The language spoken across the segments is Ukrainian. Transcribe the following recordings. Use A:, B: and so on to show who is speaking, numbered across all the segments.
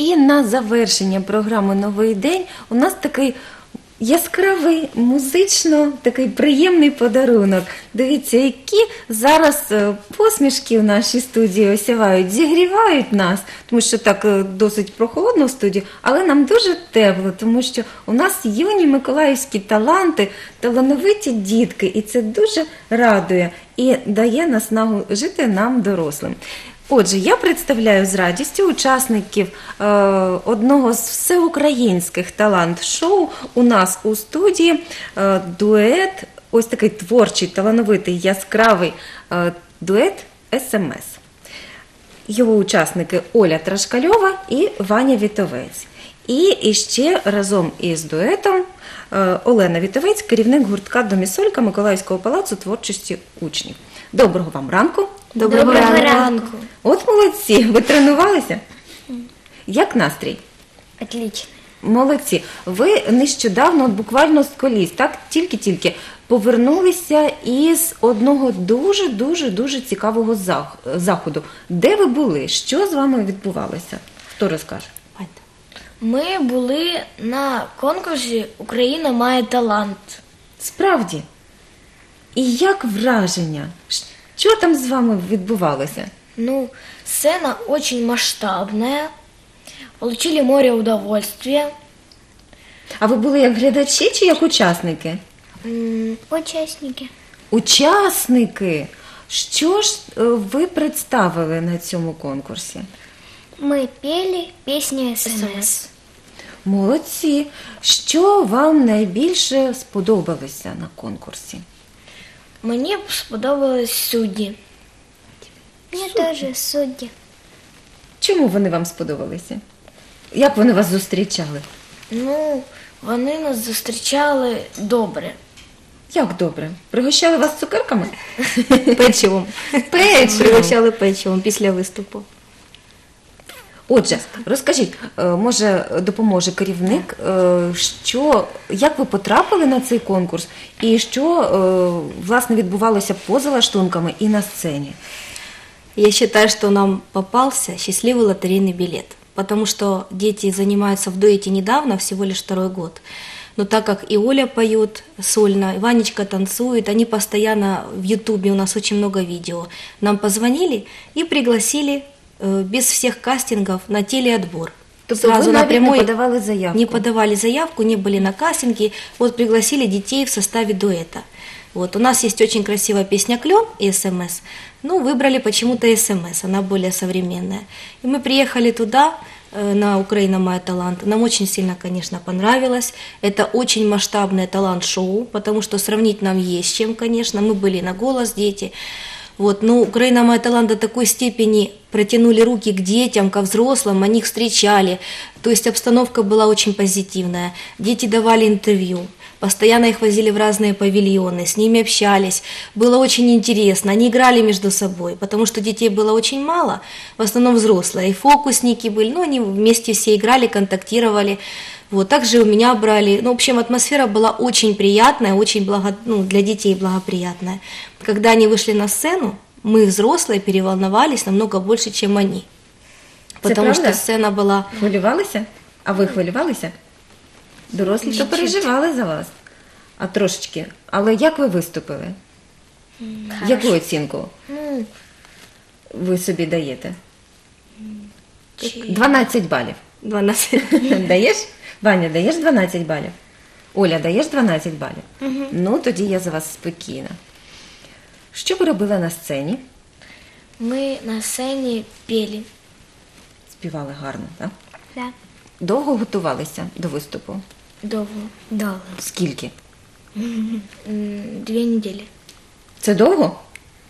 A: І на завершення програми Новий день у нас такий яскравий, музично такий приємний подарунок. Дивіться, які зараз е, посмішки в нашій студії осявають, зігрівають нас, тому що так е, досить прохолодно в студії, але нам дуже тепло, тому що у нас юні миколаївські таланти, талановиті дітки, і це дуже радує і дає наснагу жити нам дорослим. Отже, я представляю з радістю учасників е, одного з всеукраїнських талант-шоу у нас у студії е, дует, ось такий творчий, талановитий, яскравий е, дует СМС. Його учасники Оля Трашкальова і Ваня Вітовець. І ще разом із дуетом е, Олена Вітовець, керівник гуртка Домісолька Миколаївського палацу творчості учнів. Доброго вам ранку!
B: Доброго ранку.
A: От молодці, ви тренувалися? Як настрій?
B: Отлично.
A: Молодці. Ви нещодавно, от буквально з коліс, так тільки-тільки повернулися із одного дуже дуже дуже цікавого заходу. Де ви були? Що з вами відбувалося? Хто розкаже?
B: Ми були на конкурсі Україна має талант.
A: Справді. І як враження? Що там з вами відбувалося?
B: Ну, сцена очень масштабная. Получили море удовольствия.
A: А ви були як глядачі чи як учасники?
B: М, Участники.
A: Учасники. Що ж е, ви представили на цьому конкурсі?
C: Мы пели песни СМС.
A: Молодці. Що вам найбільше сподобалося на конкурсі?
B: Мені сподобались судді.
C: Мені теж судді.
A: Чому вони вам сподобалися? Як вони вас зустрічали?
B: Ну, вони нас зустрічали добре.
A: Як добре? Пригощали вас цукерками?
D: Печивом.
A: Печивом.
D: Пригощали печивом після виступу.
A: Отже, розкажіть, е, може допоможе керівник, е, що як ви потрапили на цей конкурс, і що е, власне відбувалося поза лаштунками і на сцені?
D: Я считаю, что нам попался счастливый лотерейный билет, потому что дети занимаются в дуэте недавно, всего лишь второй год. Но так как и Оля поет сольно, и Ванечка танцует, они постоянно в Ютубе, у нас очень много видео, нам позвонили и пригласили э, без всех кастингов на телеотбор.
A: Тобто ви навіть не подавали заявку?
D: Не подавали заявку, не были на кастинге. Вот пригласили детей в составе дуэта. Вот, у нас есть очень красивая песня «Клен» и «СМС». Ну, выбрали почему-то «СМС», она более современная. И мы приехали туда, э, на «Украина моя талант». Нам очень сильно, конечно, понравилось. Это очень масштабное талант-шоу, потому что сравнить нам есть с чем, конечно. Мы были на «Голос», дети. Вот, но Украина моя талант до такой степени протянули руки к детям, ко взрослым, они их встречали. То есть обстановка была очень позитивная. Дети давали интервью. Постоянно их возили в разные павильоны, с ними общались. Было очень интересно. Они играли между собой, потому что детей было очень мало, в основном взрослые. И фокусники были, ну, они вместе все играли, контактировали. Вот, также у меня брали. Ну, в общем, атмосфера была очень приятная, очень благо, ну, для детей благоприятная. Когда они вышли на сцену, мы, взрослые, переволновались намного больше, чем они. Потому
A: правда?
D: что сцена была
A: Хвилювалися? А ви хвилювалися? Дорослі то переживали за вас. А трошечки. Але як ви виступили? Яку оцінку
B: Ну,
A: ви собі даєте? 12 балів.
D: 12.
A: Даєш? Ваня, даєш 12 балів? Оля, даєш 12 балів? Ну, тоді я за вас спокійна. Що ви робили на сцені?
B: ми на сцені пели.
A: Співали гарно, так?
C: Да.
A: Довго готувалися до виступу?
B: Довго.
C: Долго.
A: Скільки?
B: Дві неділі.
A: Це довго?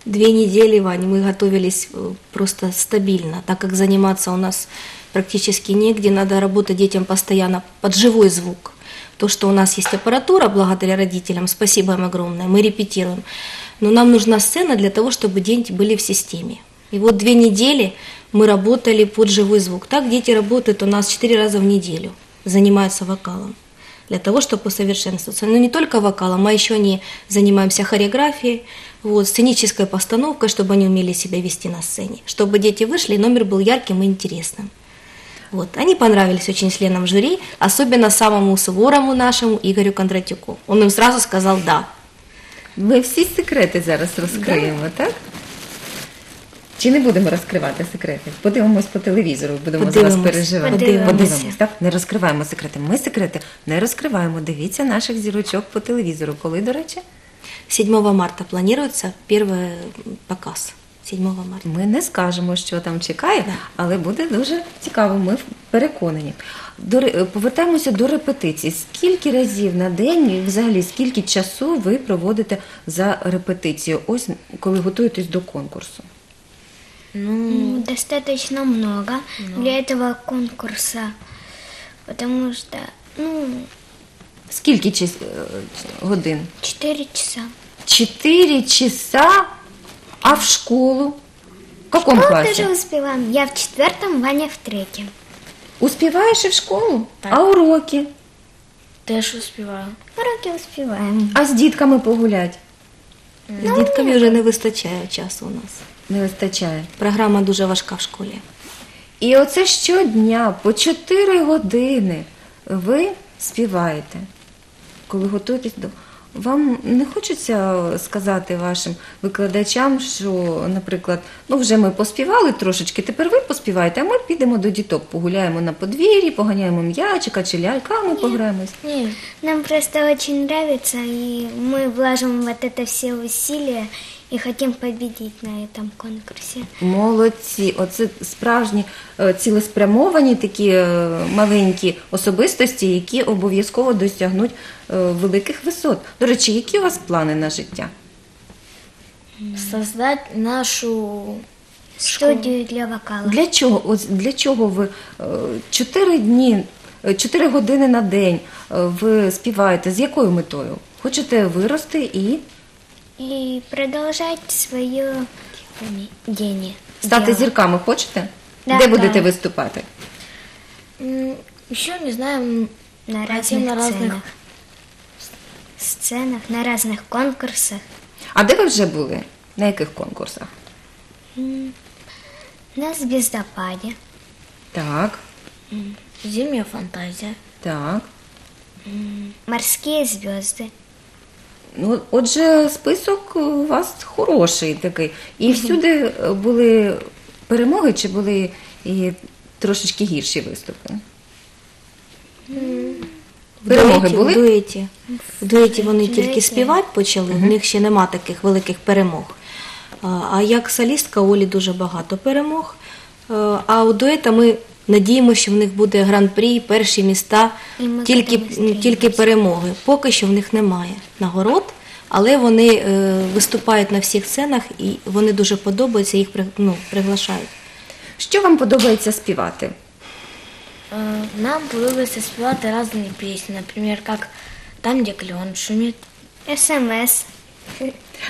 D: Две недели, Вань, мы готовились э, просто стабильно, так как заниматься у нас практически негде, надо работать детям постоянно под живой звук. То, что у нас есть аппаратура, благодаря родителям, спасибо им огромное, мы репетируем. Но нам нужна сцена для того, чтобы дети были в системе. И вот две недели мы работали под живой звук. Так дети работают у нас четыре раза в неделю, занимаются вокалом для того, чтобы усовершенствоваться. Но не только вокалом, а еще они занимаемся хореографией, вот, сценической постановкой, чтобы они умели себя вести на сцене, чтобы дети вышли, и номер был ярким и интересным. Вот. Они понравились очень членам жюри, особенно самому суворому нашему Игорю Кондратюку. Он им сразу сказал «да».
A: Ми всі секрети зараз розкриємо, так? Чи не будемо розкривати секрети? Подивимось по телевізору, будемо за
D: Подивимось.
A: вас переживати.
D: Подивимося.
A: так? Не розкриваємо секрети. Ми секрети не розкриваємо. Дивіться наших зірочок по телевізору. Коли, до речі?
D: 7 марта планируется первый показ. 7 марта.
A: Ми не скажемо, що там чекає, але буде дуже цікаво. Ми переконані. До повертаємося до репетицій. Скільки разів на день, і взагалі, скільки часу ви проводите за репетицію? Ось коли готуєтесь до конкурсу.
C: М, Достаточно много для этого конкурса, потому что, ну,
A: Скільки час- е, годин?
C: 4 часа.
A: Четыре часа, а в школу? В каком
C: Ну,
A: классе?
C: тоже успеваем. Я в четвертом, Ваня в третьем.
A: Успеваешь и в школу?
B: Так.
A: А уроки?
B: Теж успіваю.
C: Уроки успеваем.
A: А з дітками погулять?
D: З дітками вже не вистачає часу у нас.
A: Не вистачає.
D: Програма дуже важка в школі.
A: І оце щодня по 4 години ви співаєте, коли готуєтесь до. Вам не хочеться сказати вашим викладачам, що, наприклад, ну вже ми поспівали трошечки, тепер ви поспіваєте, а ми підемо до діток, погуляємо на подвір'ї, поганяємо м'ячика чи ляльками пограємось.
B: Ні,
C: Нам просто дуже подобається, і ми влажимо вот це все усилия и хотим победить на этом конкурсе.
A: Молодці, оце справжні е, цілеспрямовані такі е, маленькі особистості, які обов'язково досягнуть е, великих висот. До речі, які у вас плани на життя?
B: создати нашу
C: Студию для вокала.
A: Для чого? Ось для чого ви чотири дні, чотири години на день ви співаєте? З якою метою? Хочете вирости і
C: И продолжать свое день.
A: стати зірками? Хочете?
C: Да,
A: Де
C: да.
A: будете виступати?
B: М, Еще не знаю,
C: На
B: хотим
C: разных
B: на разных
C: сценах. Сценах, на разных конкурсах.
A: А де ви вже були? На яких конкурсах?
C: На звездопаде.
A: Так,
B: зимняя фантазия.
A: так.
C: Морские звезды.
A: Ну, отже, список у вас хороший такий. І всюди е, були перемоги чи були і трошечки гірші виступи?
D: В
A: Перемоги
D: дуеті,
A: були?
D: в дуеті. В дуеті вони
C: дуеті.
D: тільки співати почали, в них ще нема таких великих перемог. А а як солістка Олі дуже багато перемог. Е, А у дуета ми надіємося, що в них буде гран-прі, перші міста,
C: І ми
D: тільки,
C: к этому
D: тільки перемоги. Поки що в них немає нагород, але вони е, виступають на всіх сценах і вони дуже подобаються, їх при- ну, приглашають.
A: Що вам подобається співати?
B: Э, Нам подобається співати разные песни, например, как «Там, где клен шумит».
C: СМС.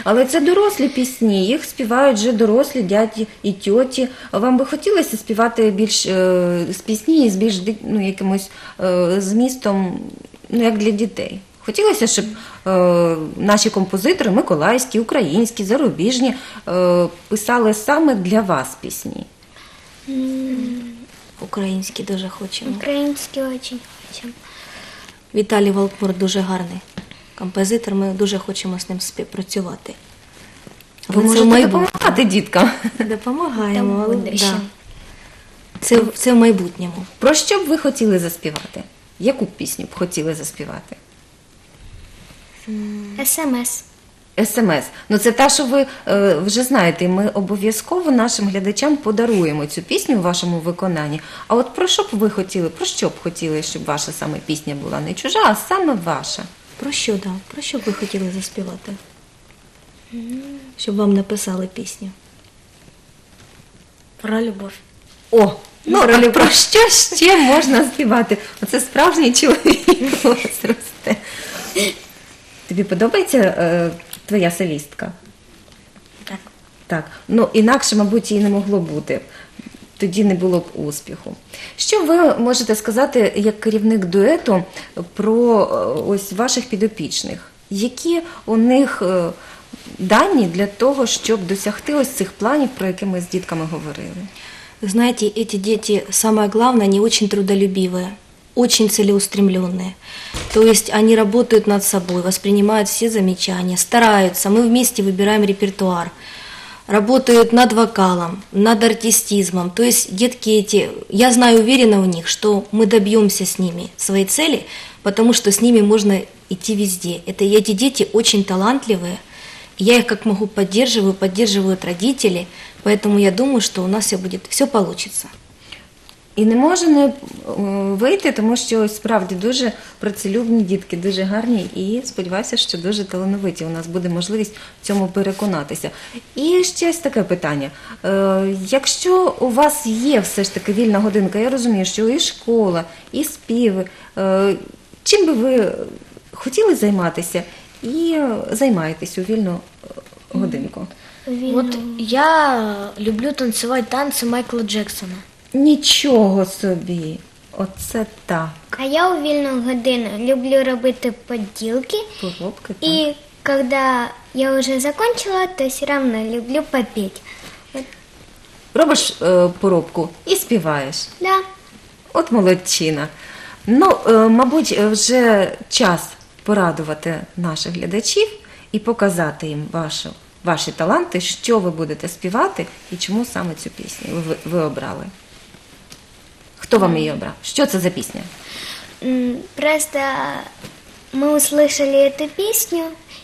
A: Але це дорослі пісні, їх співають вже дорослі дяді і тьоті. Вам би хотілося співати більш е, з пісні з більш ну, якимось е, змістом, ну як для дітей. Хотілося, щоб е, наші композитори, миколаївські, українські, зарубіжні, е, писали саме для вас пісні.
D: Українські дуже хочемо.
C: Украинский очень хотим.
D: Віталій Волкмур дуже гарний композитор. Ми дуже хочемо з ним співпрацювати.
A: Ви
D: це
A: можете допомагати діткам.
D: Допомагаємо. Але- да. Це, це в майбутньому.
A: Про що б ви хотіли заспівати? Яку б пісню б хотіли заспівати?
C: СМС.
A: СМС. Ну це та, що ви е, вже знаєте. Ми обов'язково нашим глядачам подаруємо цю пісню у вашому виконанні. А от про що б ви хотіли? Про що б хотіли, щоб ваша саме пісня була не чужа, а саме ваша?
D: Про що, да? Про що б ви хотіли заспівати? Щоб вам написали пісню.
B: Про любовь.
A: О, ну а про що ще можна співати? Оце справжній чоловік росте. Тобі подобається е, твоя солістка?
B: Так.
A: Так, ну інакше, мабуть, її не могло бути Тоді не було б успіху. Що ви можете сказати як керівник дуету про е, ось ваших підопічних? Які у них е, дані для того, щоб досягти ось цих планів, про які ми з дітками говорили?
D: Знаете, эти дети, самое главное, они очень трудолюбивые, очень целеустремленные. То есть они работают над собой, воспринимают все замечания, стараются. Мы вместе выбираем репертуар. Работают над вокалом, над артистизмом. То есть детки эти, я знаю уверенно у них, что мы добьемся с ними своей цели, потому что с ними можно идти везде. Это эти дети очень талантливые. Я их как могу поддерживаю, поддерживают родители, поэтому я думаю, что у нас все будет, все получится.
A: І не може не вийти, тому що ось справді дуже працелюбні дітки, дуже гарні і сподіваюся, що дуже талановиті. У нас буде можливість в цьому переконатися. І ще ось таке питання. Е, Якщо у вас є все ж таки вільна годинка, я розумію, що і школа, і співи, е, чим би ви хотіли займатися і займаєтесь у вільну е, годинку?
B: Вот я люблю танцевать танцы Майкла Джексона.
A: Нічого собі! Оце так.
C: А я у вільну годину люблю робити поділки.
A: Поробки, так.
C: И когда я уже закончила, то все равно люблю попеть.
A: Робиш е, поробку і співаєш.
C: да.
A: От молодчина. Ну, е, мабуть, вже час порадувати наших глядачів і показати їм вашу, ваші таланти, що ви будете співати і чому саме цю пісню ви, ви обрали. Хто вам її обрав? Що це за пісня?
C: М, Просто мы услышали эту песню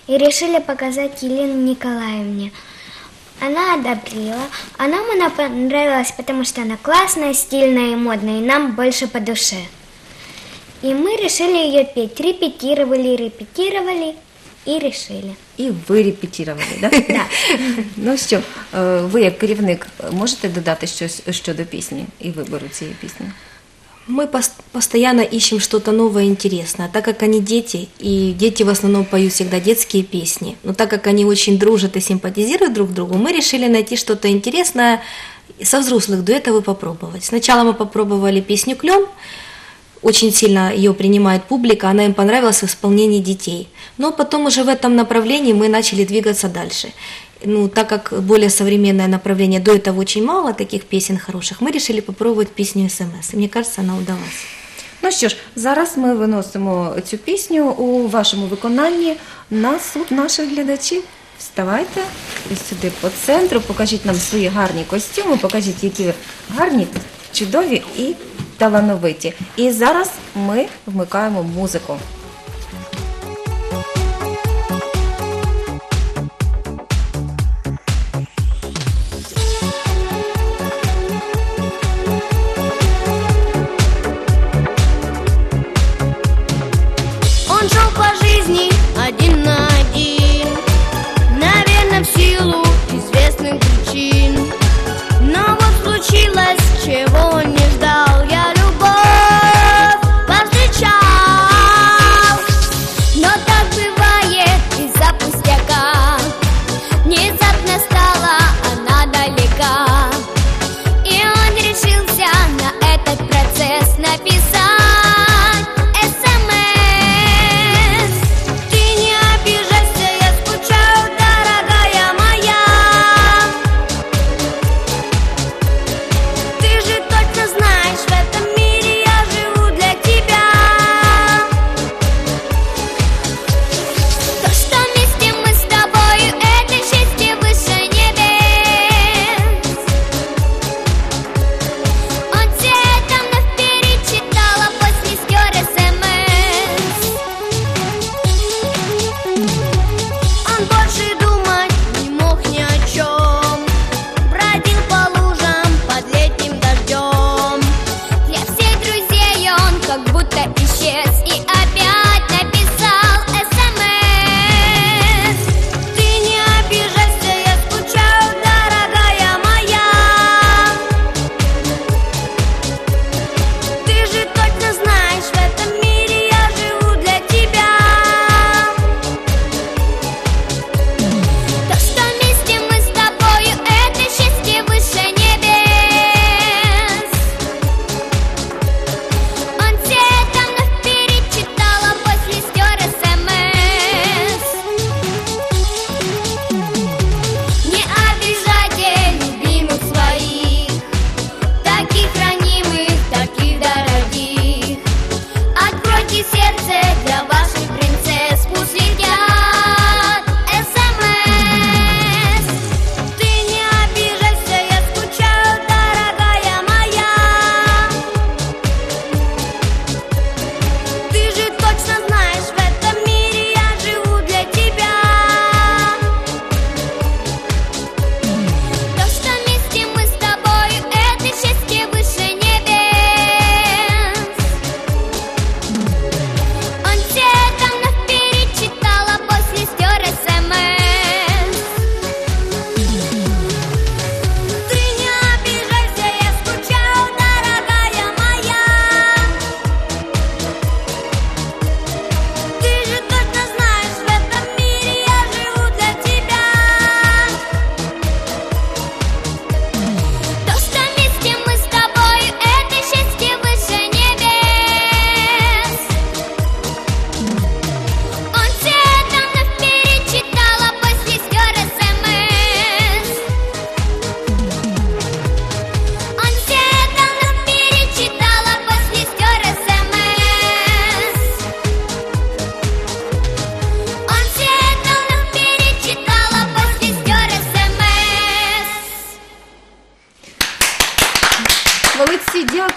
C: и решили показать Елене Николаевне. Она одобрила, а нам она понравилась, потому что она классная, стильная и модная, и нам больше по душе. И мы решили ее петь. Репетировали, репетировали и решили.
A: І ви репетірували, да?
C: Да.
A: Ну що, е, ви як керівник можете додати щось щодо пісні і вибору цієї пісні?
D: Мы пос- постоянно ищем что-то новое и интересное, так как они дети, и дети в основном поют всегда детские песни, но так как они очень дружат и симпатизируют друг другу, мы решили найти что-то интересное со взрослых дуэтов и попробовать. Сначала мы попробовали песню «Клен», очень сильно ее принимает публика, она им понравилась в исполнении детей. Но потом уже в этом направлении мы начали двигаться дальше. Ну, так как более современное направление, до этого очень мало таких песен хороших, мы решили попробовать песню «СМС». И мне кажется, она удалась.
A: Ну що ж, зараз ми виносимо цю пісню у вашому виконанні на суд наших глядачів. Вставайте ось сюди по центру, покажіть нам свої гарні костюми, покажіть, які ви гарні, чудові і талановиті. І зараз ми вмикаємо музику.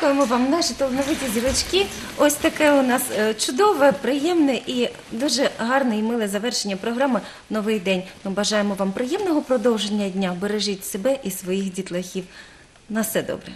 A: Дякуємо вам, наші талановиті зірочки. Ось таке у нас е, чудове, приємне і дуже гарне і миле завершення програми Новий день. Ми бажаємо вам приємного продовження дня. Бережіть себе і своїх дітлахів. На все добре.